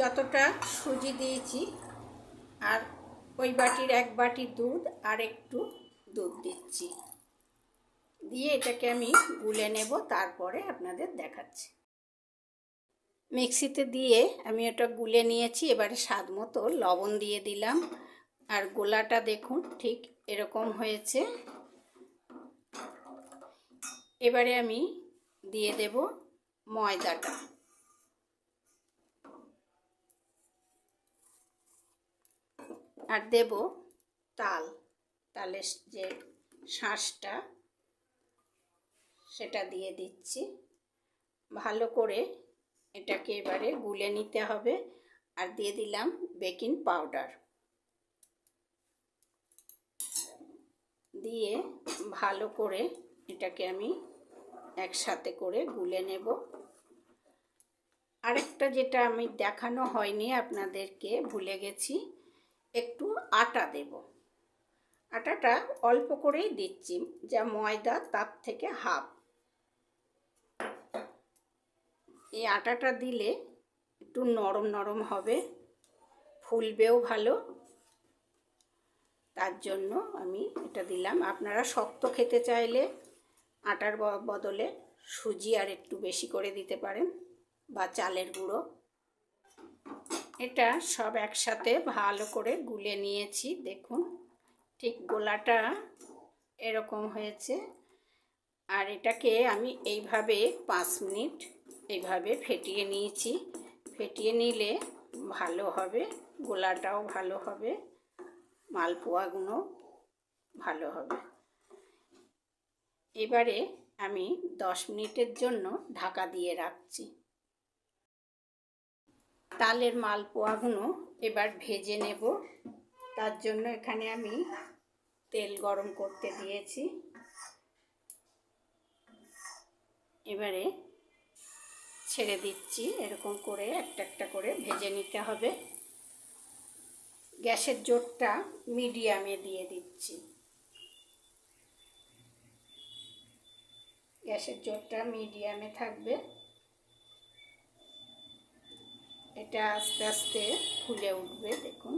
যতটা সুজি দিয়েছি, আর ওই বাটির এক বাটি দুধ আর একটু দুধ দিচ্ছি। দিয়ে এটাকে আমি গুলে নেব, তারপরে আপনাদের দেখাচ্ছি। মিক্সিতে দিয়ে আমি ওটা গুলে নিয়েছি, এবারে স্বাদ মতো লবণ দিয়ে দিলাম। আর গোলাটা দেখুন, ঠিক এরকম হয়েছে। এবারে আমি দিয়ে দেব ময়দাটা। আর দেব তাল। তালের যে শাঁসটা, সেটা দিয়ে দিচ্ছি। ভালো করে এটাকে এবারে গুলে নিতে হবে আর দিয়ে দিলাম বেকিং পাউডার। দিয়ে ভালো করে এটাকে আমি একসাথে করে গুলে নেব। আরেকটা যেটা আমি দেখানো হয়নি আপনাদেরকে, ভুলে গেছি। একটু আটা দেব। আটাটা অল্প করেই দিচ্ছি, যা ময়দা তার থেকে হাফ। এই আটাটা দিলে একটু নরম নরম হবে, ফুলবেও ভালো। তার জন্য আমি এটা দিলাম। আপনারা শক্ত খেতে চাইলে আটার বদলে সুজি আর একটু বেশি করে দিতে পারেন, বা চালের গুঁড়ো। এটা সব একসাথে ভালো করে গুলে নিয়েছি, দেখুন। ঠিক গোলাটা এরকম হয়েছে। আর এটাকে আমি এইভাবে পাঁচ মিনিট এইভাবে ফেটিয়ে নিয়েছি। ফেটিয়ে নিলে ভালো হবে, গোলাটাও ভালো হবে মালপোয়াগুলো ভালো হবে। এবারে আমি দশ মিনিটের জন্য ঢাকা দিয়ে রাখছি। তালের মালপোয়াগুলো এবার ভেজে নেব। তার জন্য এখানে আমি তেল গরম করতে দিয়েছি। এবারে ছেড়ে দিচ্ছি, এরকম করে একটা একটা করে ভেজে নিতে হবে। গ্যাসের জোরটা মিডিয়ামে দিয়ে দিচ্ছি। গ্যাসের জোরটা মিডিয়ামে থাকবে। এটা আস্তে আস্তে ফুলে উঠবে দেখুন।